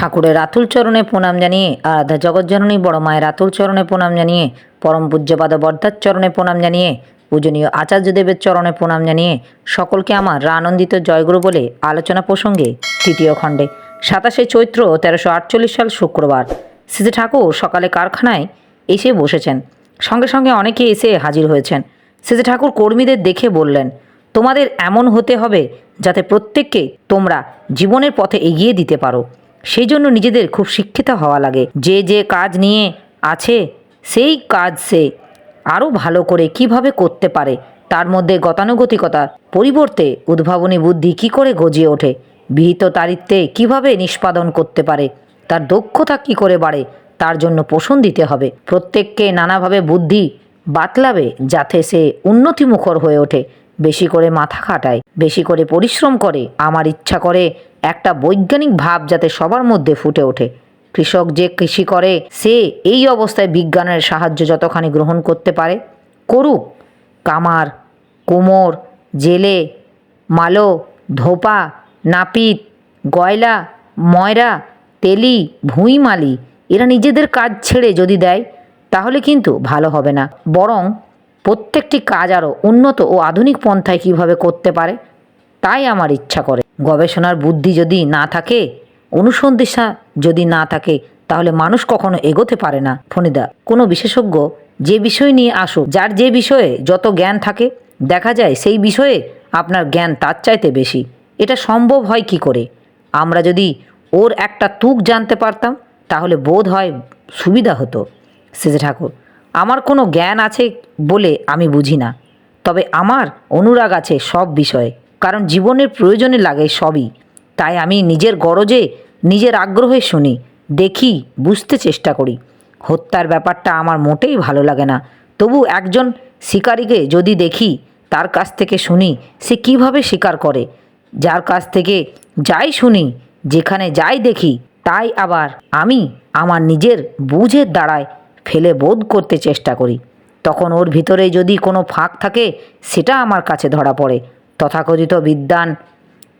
ঠাকুরের রাতুল চরণে প্রণাম জানিয়ে আরাধা জগজ্জননী বড় মায়ের রাতুল চরণে প্রণাম জানিয়ে, পরম পূজ্যপাদ বর্ধার চরণে প্রণাম জানিয়ে, পূজনীয় আচার্যদেবের চরণে প্রণাম জানিয়ে, সকলকে আমার আনন্দিত জয়গুরু বলে আলোচনা প্রসঙ্গে তৃতীয় খণ্ডে। সাতাশে চৈত্র তেরোশো আটচল্লিশ সাল শুক্রবার। শ্রী ঠাকুর সকালে কারখানায় এসে বসেছেন। সঙ্গে সঙ্গে অনেকে এসে হাজির হয়েছেন। শ্রী ঠাকুর কর্মীদের দেখে বললেন, তোমাদের এমন হতে হবে যাতে প্রত্যেককে তোমরা জীবনের পথে এগিয়ে দিতে পারো। সেই জন্য নিজেদের খুব শিক্ষিত হওয়া লাগে। যে যে কাজ নিয়ে আছে, সেই কাজ সে আরও ভালো করে কীভাবে করতে পারে, তার মধ্যে গতানুগতিকতা, পরিবর্তে উদ্ভাবনী বুদ্ধি কি করে গজিয়ে ওঠে, বিহিত তারিত্বে কীভাবে নিষ্পাদন করতে পারে, তার দক্ষতা কি করে বাড়ে, তার জন্য পোষণ দিতে হবে। প্রত্যেককে নানাভাবে বুদ্ধি বাতলাবে যাতে সে উন্নতিমুখর হয়ে ওঠে, বেশি করে মাথা খাটায়, বেশি করে পরিশ্রম করে, আমার ইচ্ছা করে একটা বৈজ্ঞানিক ভাব যাতে সবার মধ্যে ফুটে ওঠে। কৃষক যে কৃষি করে, সে এই অবস্থায় বিজ্ঞানের সাহায্য যতখানি গ্রহণ করতে পারে, করুক। কামার, কোমর, জেলে, মালো, ধোপা, নাপিত, গয়লা, ময়রা, তেলি, ভুঁইমালি, এরা নিজেদের কাজ ছেড়ে যদি দেয়, তাহলে কিন্তু ভালো হবে না। বরং প্রত্যেকটি কাজ আরও উন্নত ও আধুনিক পন্থায় কীভাবে করতে পারে, তাই আমার ইচ্ছা করে। গবেষণার বুদ্ধি যদি না থাকে অনুসন্ধিসা যদি না থাকে, তাহলে মানুষ কখনো এগোতে পারে না। ফণিদা, কোনো বিশেষজ্ঞ যে বিষয় নিয়ে আসুক, যার যে বিষয়ে যত জ্ঞান থাকে, দেখা যায় সেই বিষয়ে আপনার জ্ঞান তার চাইতে বেশি। এটা সম্ভব হয় কি করে? আমরা যদি ওর একটা তুক জানতে পারতাম, তাহলে বোধ হয় সুবিধা হতো। সেজে ঠাকুর, আমার কোনো জ্ঞান আছে বলে আমি বুঝি না। তবে আমার অনুরাগ আছে সব বিষয়ে। কারণ জীবনের প্রয়োজনে লাগে সবই। তাই আমি নিজের গরজে, নিজের আগ্রহে শুনি, দেখি, বুঝতে চেষ্টা করি। হত্যার ব্যাপারটা আমার মোটেই ভালো লাগে না। তবু একজন শিকারীকে যদি দেখি, তার কাছ থেকে শুনি সে কীভাবে শিকার করে। যার কাছ থেকে যাই শুনি, যেখানে যাই দেখি, তাই আবার আমি আমার নিজের বুঝের দ্বারায় ফেলে বোধ করতে চেষ্টা করি। তখন ওর ভিতরে যদি কোনো ফাঁক থাকে, সেটা আমার কাছে ধরা পড়ে। তথাকথিত বিদ্বান,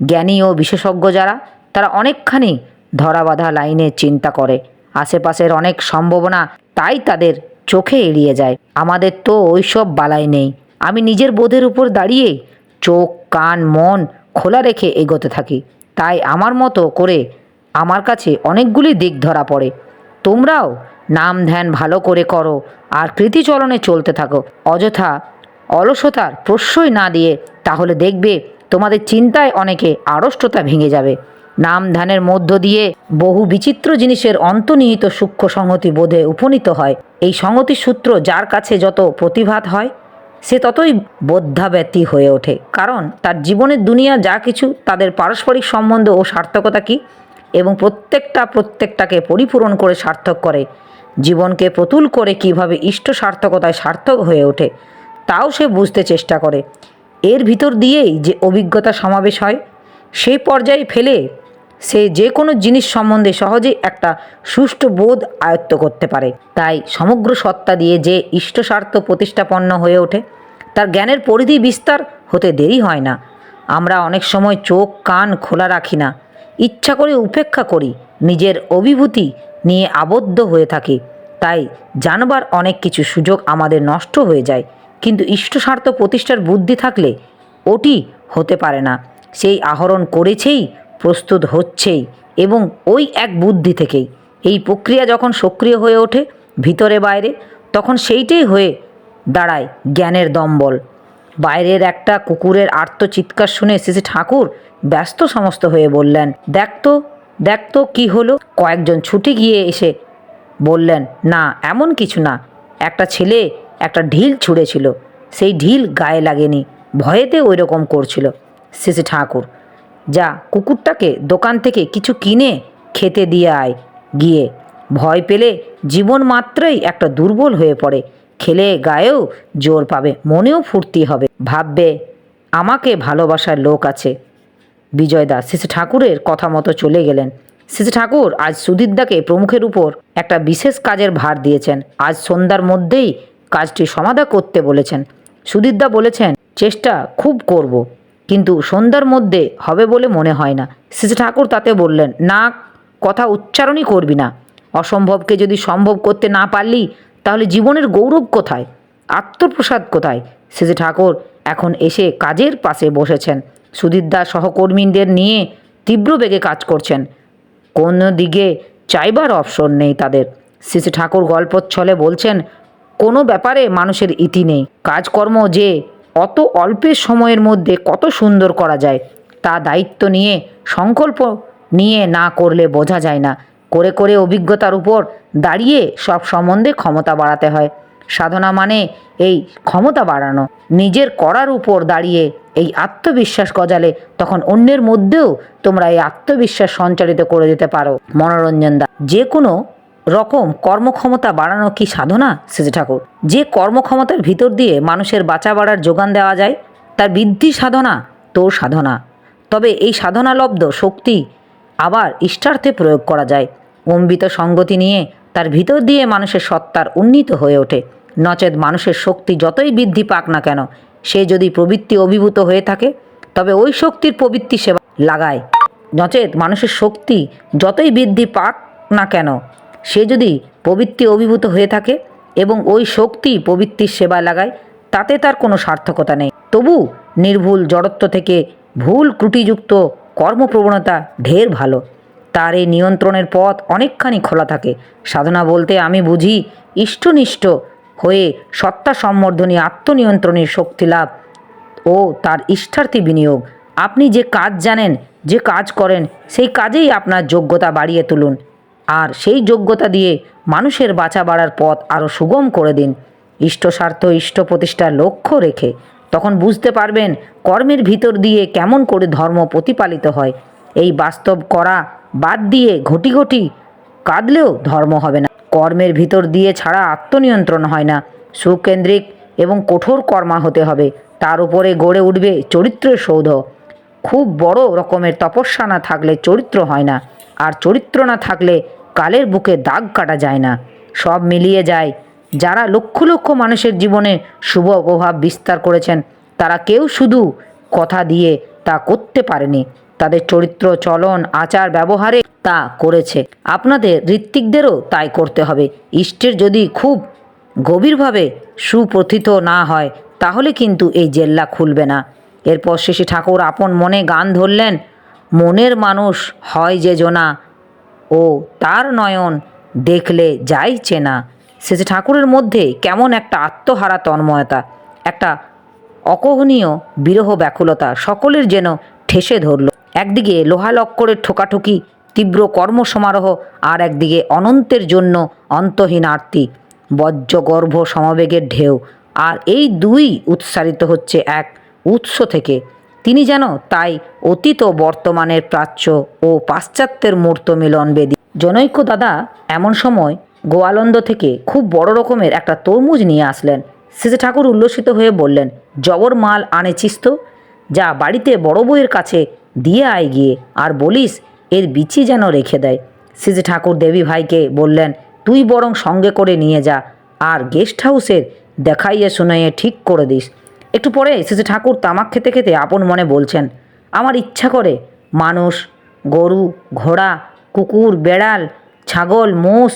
জ্ঞানী ও বিশেষজ্ঞ যারা, তারা অনেকখানি ধরা বাঁধা লাইনে চিন্তা করে। আশেপাশের অনেক সম্ভাবনা তাই তাদের চোখে এড়িয়ে যায়। আমাদের তো ওইসব বালাই নেই। আমি নিজের বোধের উপর দাঁড়িয়ে চোখ, কান, মন খোলা রেখে এগোতে থাকি। তাই আমার মতো করে আমার কাছে অনেকগুলি দিক ধরা পড়ে। তোমরাও নাম ধ্যান ভালো করে করো আর কৃতিচরণে চলতে থাকো। অযথা অলসতার প্রশ্রয় না দিয়ে তাহলে দেখবে তোমাদের চিন্তায় অনেকে আড়ষ্টতা ভেঙে যাবে। নাম ধ্যানের মধ্য দিয়ে বহু বিচিত্র জিনিসের অন্তর্নিহিত সূক্ষ্ম সংহতি বোধে উপনীত হয়। এই সংহতি সূত্র যার কাছে যত প্রতিভাত হয়, সে ততই বোদ্ধাব্যতি হয়ে ওঠে। কারণ তার জীবনের দুনিয়া যা কিছু, তাদের পারস্পরিক সম্বন্ধ ও সার্থকতা কী? এবং প্রত্যেকটা প্রত্যেকটাকে পরিপূরণ করে সার্থক করে। জীবনকে প্রতুল করে কীভাবে ইষ্ট সার্থকতায় সার্থক হয়ে ওঠে, তাও সে বুঝতে চেষ্টা করে। এর ভিতর দিয়েই যে অভিজ্ঞতা সমাবেশ হয় সেই পর্যায়ে ফেলে সে যে কোনো জিনিস সম্বন্ধে সহজেই একটা সুষ্ঠু বোধ আয়ত্ত করতে পারে। তাই সমগ্র সত্তা দিয়ে যে ইষ্টস্বার্থ প্রতিষ্ঠাপন্ন হয়ে ওঠে, তার জ্ঞানের পরিধি বিস্তার হতে দেরি হয় না। আমরা অনেক সময় চোখ, কান খোলা রাখি না, ইচ্ছা করে উপেক্ষা করি, নিজের অভিভূতি নিয়ে আবদ্ধ হয়ে থাকি। তাই জানবার অনেক কিছু সুযোগ আমাদের নষ্ট হয়ে যায়। কিন্তু ইষ্টস্বার্থ প্রতিষ্ঠার বুদ্ধি থাকলে ওটি হতে পারে না। সেই আহরণ করেছেই, প্রস্তুত হচ্ছেই এবং ওই এক বুদ্ধি থেকেই। এই প্রক্রিয়া যখন সক্রিয় হয়ে ওঠে ভিতরে বাইরে, তখন সেইটাই হয়ে দাঁড়ায় জ্ঞানের দম্বল। বাইরের একটা কুকুরের আর্ত চিৎকার শুনে শ্রী ঠাকুর, ব্যস্ত সমস্ত হয়ে বললেন, দেখ তো দেখ তো কী হলো? কয়েকজন ছুটে গিয়ে এসে বললেন, না, এমন কিছু না। একটা ছেলে একটা ঢিল ছুঁড়েছিল। সেই ঢিল গায়ে লাগেনি, ভয়েতে ওই রকম করছিল শ্রী ঠাকুর। যা কুকুরটাকে দোকান থেকে কিছু কিনে খেতে দিয়ে আয়, গিয়ে। ভয় পেলে জীবন মাত্রই একটা দুর্বল হয়ে পড়ে। খেলে গায়েও জোর পাবে, মনেও ফুর্তি হবে। ভাববে, আমাকে ভালোবাসার লোক আছে। বিজয় দাস শ্রী ঠাকুরের কথা মতো চলে গেলেন। শ্রী ঠাকুর আজ সুদীপদাকে প্রমুখের উপর একটা বিশেষ কাজের ভার দিয়েছেন। আজ সন্ধ্যার মধ্যেই কাজটি সমাধা করতে বলেছেন। সুদীপদা বলেছেন, চেষ্টা খুব করব, কিন্তু সন্ধ্যার মধ্যে হবে বলে মনে হয় না। শ্রী ঠাকুর তাতে বললেন, না, কথা উচ্চারণই করবি না। অসম্ভবকে যদি সম্ভব করতে না পারলি, তাহলে জীবনের গৌরব কোথায়? আত্মপ্রসাদ কোথায়? শেষে ঠাকুর এখন এসে কাজের পাশে বসেছেন। সুধীরদা সহকর্মীদের নিয়ে তীব্র বেগে কাজ করছেন। কোনো দিকে চাইবার অপশন নেই তাদের। শ্রী ঠাকুর গল্পচ্ছলে বলছেন কোনো ব্যাপারে মানুষের ইতি নেই। কাজকর্ম যে অত অল্পের সময়ের মধ্যে কত সুন্দর করা যায়, তা দায়িত্ব নিয়ে, সংকল্প নিয়ে না করলে বোঝা যায় না। করে করে অভিজ্ঞতার উপর দাঁড়িয়ে সব সম্বন্ধে ক্ষমতা বাড়াতে হয়। সাধনা মানে এই ক্ষমতা বাড়ানো। নিজের করার উপর দাঁড়িয়ে এই আত্মবিশ্বাস গজালে তখন অন্যের মধ্যেও তোমরা এই আত্মবিশ্বাস সঞ্চারিত করে দিতে পারো। মনোরঞ্জন দা, যে কোনো রকম কর্মক্ষমতা বাড়ানো কি সাধনা? সেজে ঠাকুর, যে কর্মক্ষমতার ভিতর দিয়ে মানুষের বাঁচা বাড়ার যোগান দেওয়া যায়, তার বৃদ্ধি সাধনা, তোর সাধনা। তবে এই সাধনালব্ধ শক্তি আবার ইষ্টার্থে প্রয়োগ করা যায়। অম্বিত সঙ্গতি নিয়ে তার ভিতর দিয়ে মানুষের সত্তার উন্নীত হয়ে ওঠে। নচেত মানুষের শক্তি যতই বৃদ্ধি পাক না কেন, সে যদি প্রবৃত্তি অভিভূত হয়ে থাকে, তবে ওই শক্তির প্রবৃত্তি সেবা লাগায়। নচেত মানুষের শক্তি যতই বৃদ্ধি পাক না কেন সে যদি প্রবৃত্তি অভিভূত হয়ে থাকে এবং ওই শক্তি প্রবৃত্তির সেবা লাগায়, তাতে তার কোনো সার্থকতা নেই। তবু নির্ভুল জড়ত্ব থেকে ভুল ত্রুটিযুক্ত কর্মপ্রবণতা ঢের ভালো। তার এই নিয়ন্ত্রণের পথ অনেকখানি খোলা থাকে। সাধনা বলতে আমি বুঝি, ইষ্টনিষ্ঠ হয়ে সত্তা সম্বর্ধনী আত্মনিয়ন্ত্রণের শক্তি লাভ ও তার ইষ্টার্থী বিনিয়োগ। আপনি যে কাজ জানেন, যে কাজ করেন, সেই কাজেই আপনার যোগ্যতা বাড়িয়ে তুলুন। আর সেই যোগ্যতা দিয়ে মানুষের বাঁচা বাড়ার পথ আরও সুগম করে দিন। ইষ্ট স্বার্থ ইষ্ট প্রতিষ্ঠার লক্ষ্য রেখে তখন বুঝতে পারবেন কর্মের ভিতর দিয়ে কেমন করে ধর্ম প্রতিপালিত হয়। এই বাস্তব করা বাদ দিয়ে ঘটি ঘটি কাঁদলেও ধর্ম হবে না। কর্মের ভিতর দিয়ে ছাড়া আত্মনিয়ন্ত্রণ হয় না। সুকেন্দ্রিক এবং কঠোর কর্মা হতে হবে। তার উপরে গড়ে উঠবে চরিত্রের সৌধ। খুব বড় রকমের তপস্যা না থাকলে চরিত্র হয় না। আর চরিত্র না থাকলে কালের বুকে দাগ কাটা যায় না। সব মিলিয়ে যায়, যারা লক্ষ লক্ষ মানুষের জীবনে শুভ প্রভাব বিস্তার করেছেন, তারা কেউ শুধু কথা দিয়ে তা করতে পারেনি। তাদের চরিত্র, চলন, আচার, ব্যবহারে তা করেছে। আপনাদের ঋত্বিকদেরও তাই করতে হবে। ইষ্টের যদি খুব গভীরভাবে সুপ্রথিত না হয়, তাহলে কিন্তু এই জেল্লা খুলবে না। এরপর শেষে ঠাকুর আপন মনে গান ধরলেন মনের মানুষ হয় যে জোনা। ও তার নয়ন দেখলে যাই চেনা। শেষে ঠাকুরের মধ্যে কেমন একটা আত্মহারা তন্ময়তা, একটা অকহনীয় বিরহ ব্যাকুলতা সকলের যেন ঠেসে ধরল। একদিকে লোহা লক্করের ঠোকাঠুকি, তীব্র কর্মসমারোহ, আর একদিকে অনন্তের জন্য অন্তহীন আরতি বজ্রগর্ভ সমবেগের ঢেউ। আর এই দুই উৎসারিত হচ্ছে এক উৎস থেকে। তিনি যেন তাই অতীত ও বর্তমানের প্রাচ্য ও পাশ্চাত্যের মূর্ত মিলন বেদী। জনৈক দাদা এমন সময় গোয়ালন্দ থেকে খুব বড় রকমের একটা তরমুজ নিয়ে আসলেন। শেষে ঠাকুর উল্লসিত হয়ে বললেন, জবর মাল আনেছিস তো? যা বাড়িতে বড় বউয়ের কাছে দিয়ে আয় গিয়ে আর বলিস এর বিচি যেন রেখে দেয়। শেষে ঠাকুর দেবী ভাইকে বললেন, তুই বরং সঙ্গে করে নিয়ে যা, আর গেস্ট হাউসের দেখাইয়ে শুনাইয়ে ঠিক করে দিস। একটু পরে শেষে ঠাকুর তামাক খেতে খেতে আপন মনে বলছেন, আমার ইচ্ছা করে মানুষ, গরু, ঘোড়া, কুকুর, বেড়াল, ছাগল, মোষ,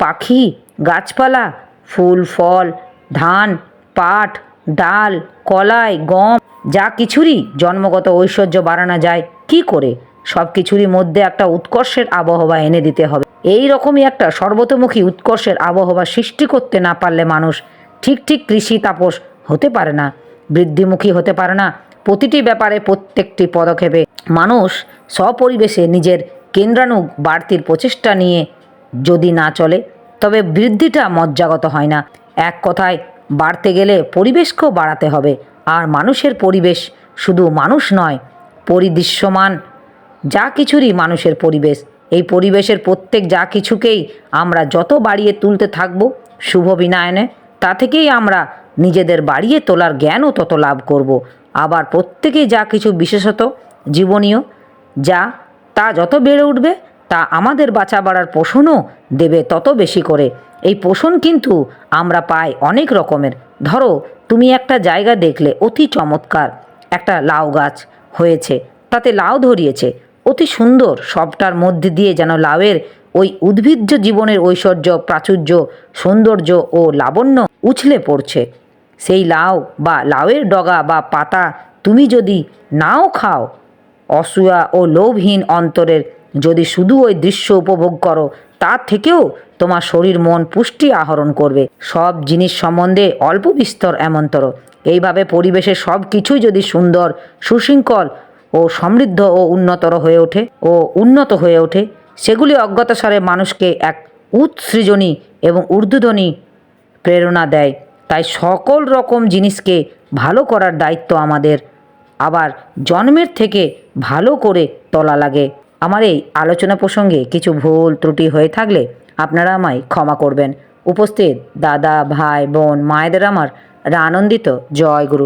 পাখি, গাছপালা, ফুল, ফল, ধান, পাট, ডাল, কলাই, গম, যা কিছুরই জন্মগত ঐশ্বর্য বাড়ানো যায়, কি করে? সব কিছুরই মধ্যে একটা উৎকর্ষের আবহাওয়া এনে দিতে হবে। এই রকমই একটা সর্বতোমুখী উৎকর্ষের আবহাওয়া সৃষ্টি করতে না পারলে মানুষ ঠিক ঠিক কৃষি তাপস হতে পারে না। বৃদ্ধিমুখী হতে পারে না। প্রতিটি ব্যাপারে প্রত্যেকটি পদক্ষেপে মানুষ স্বপরিবেশে নিজের কেন্দ্রাণু বাড়তির প্রচেষ্টা নিয়ে যদি না চলে, তবে বৃদ্ধিটা মজ্জাগত হয় না। এক কথায়, বাড়তে গেলে পরিবেশকেও বাড়াতে হবে। আর মানুষের পরিবেশ শুধু মানুষ নয়, পরিদৃশ্যমান যা কিছুরই মানুষের পরিবেশ। এই পরিবেশের প্রত্যেক যা কিছুকেই আমরা যত বাড়িয়ে তুলতে থাকব শুভ বিনায়নে, তা থেকেই আমরা নিজেদের বাড়িয়ে তোলার জ্ঞানও তত লাভ করব। আবার প্রত্যেকেই যা কিছু বিশেষত জীবনীয়, যা তা যত বেড়ে উঠবে, তা আমাদের বাঁচা বাড়ার পোষণও দেবে তত বেশি করে। এই পোষণ কিন্তু আমরা পাই অনেক রকমের। ধরো, তুমি একটা জায়গা দেখলে অতি চমৎকার, একটা লাউ গাছ হয়েছে, তাতে লাউ ধরিয়েছে। অতি সুন্দর, সবটার মধ্যে দিয়ে যেন লাউয়ের ওই উদ্ভিজ্জ জীবনের ঐশ্বর্য, প্রাচুর্য, সৌন্দর্য ও লাবণ্য উছলে পড়ছে। সেই লাউ বা লাউয়ের ডগা বা পাতা তুমি যদি নাও খাও অসূয়া ও লোভহীন অন্তরের যদি শুধু ওই দৃশ্য উপভোগ করো তার থেকেও তোমার শরীর মন পুষ্টি আহরণ করবে। সব জিনিস সম্বন্ধে অল্প বিস্তর এমনতর। এইভাবে পরিবেশের সব কিছুই যদি সুন্দর, সুশৃঙ্খল ও সমৃদ্ধ ও উন্নতর হয়ে ওঠে ও উন্নত হয়ে ওঠে, সেগুলি অজ্ঞাতসারে মানুষকে এক উৎসৃজনী এবং ঊর্ধ্বধ্বনি প্রেরণা দেয়। তাই সকল রকম জিনিসকে ভালো করার দায়িত্ব আমাদের। আবার জন্মের থেকে ভালো করে তোলা লাগে। আমার এই আলোচনা প্রসঙ্গে কিছু ভুল ত্রুটি হয়ে থাকলে আপনারা আমায় ক্ষমা করবেন। উপস্থিত দাদা, ভাই, বোন, মায়েদের আমার আনন্দিত জয় গুরু